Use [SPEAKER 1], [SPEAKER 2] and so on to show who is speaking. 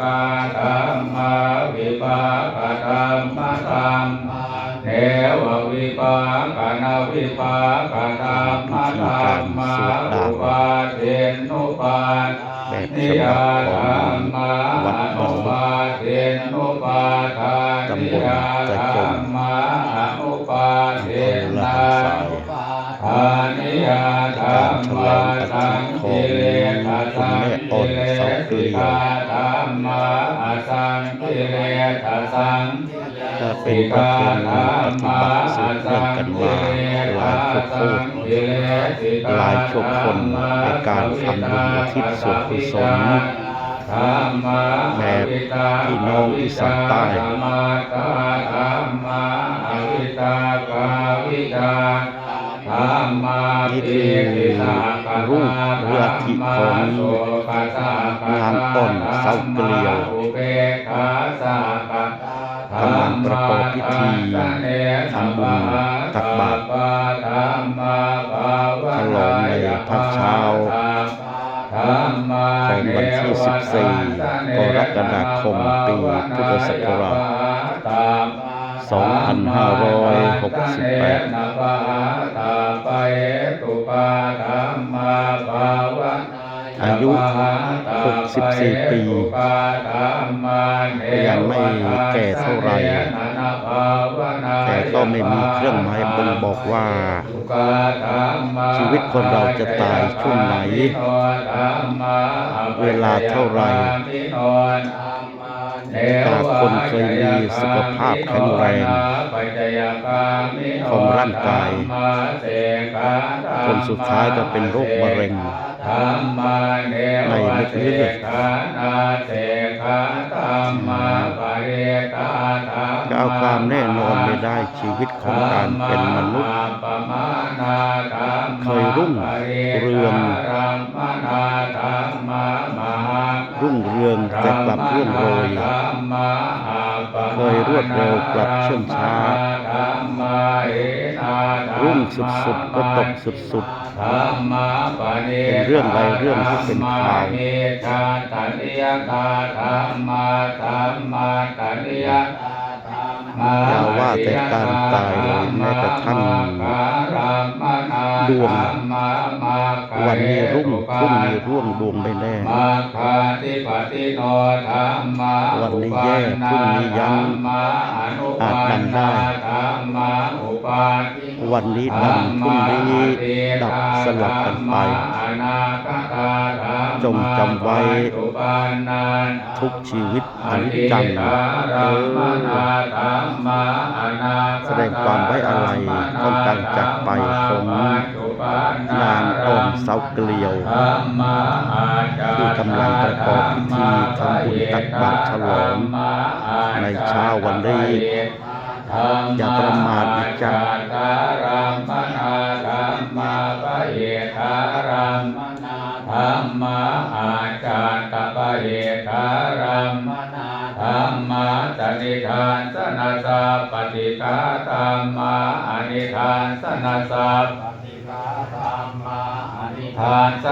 [SPEAKER 1] กาธรรมาวิปากธรรมธรรมเทววิปากนาวิปากธรรมธรรมอุปาเทนุปา
[SPEAKER 2] ทิ
[SPEAKER 1] ยา
[SPEAKER 2] บับ
[SPEAKER 1] ธร
[SPEAKER 2] ของ
[SPEAKER 1] รม
[SPEAKER 2] วัด
[SPEAKER 1] อุปาเทนุปาทานิยาธรรมอุปา
[SPEAKER 2] ส
[SPEAKER 1] สังกิเลสิกาธรรมะอาสังกิเลสสัง
[SPEAKER 2] ก็เป็นประเพณีปฏิบัติสืบเนื่องกันมาหลายภพภูมิหลายชมคนในการทำบุญอุทิศส่วนกุศลแบบพี่น้องอีสานใต้ รูปเรือธิของงานต้นเสาเกลียวกำลังประกอบพิธีทำบุญตักบาตรฉลองในพระเช้าของวันที่ 14 กรกฎาคม ปีพุทธศักราช2568 ยุ 64 ปียังไม่แก่เท่าไหร่แต่ก็ไม่มีเครื่องหมายบ่งบอกว่า ชีวิตคนเราจะตายช่วงไหน เวลาเท่าไหร่ตาคนเคยมีสุขภาพแข็งแรงของร่างกาย คนสุดท้ายก็เป็นโรคมะเร็ง ในเม็ดเลือดก็เอาความแน่นอนไม่ได้ชีวิตของการเป็นมนุษย์ เคยรุ่งเรืองรุ่งเรืองแต่กลับร่วงโรย เคยรวดเร็วกลับเชื่องช้า รุ่งสุดๆก็ตกสุดๆเป็นเรื่องใดเรื่องที่เป็นข่าวอย่าว่าแต่การตายเลยแม้กระทั่ง ดวง วันนี้รุ่งรุ่งนี้ร่วงดวงไปแล้ววันนี้แย่พรุ่งนี้ยังอาจดำได้ วันนี้ดำพรุ่งนี้ดับสลับกันไป จงจำไว้ ทุกชีวิตอนิจจังแสดงความไว้อาลัยของการจากไปของนางอ่อนเสาเกลียว ที่กำลังประกอบพิธีทำบุญตักบาตรฉลองในเช้าวันนี้อย่าประมาทนะจ๊ะ
[SPEAKER 1] จารย์ตปะเหทารัมธรรมาสนิทานสนาสาปฏิกาธรรมาอนิทานสนาสาปฏิกาธรรมาอนิทานส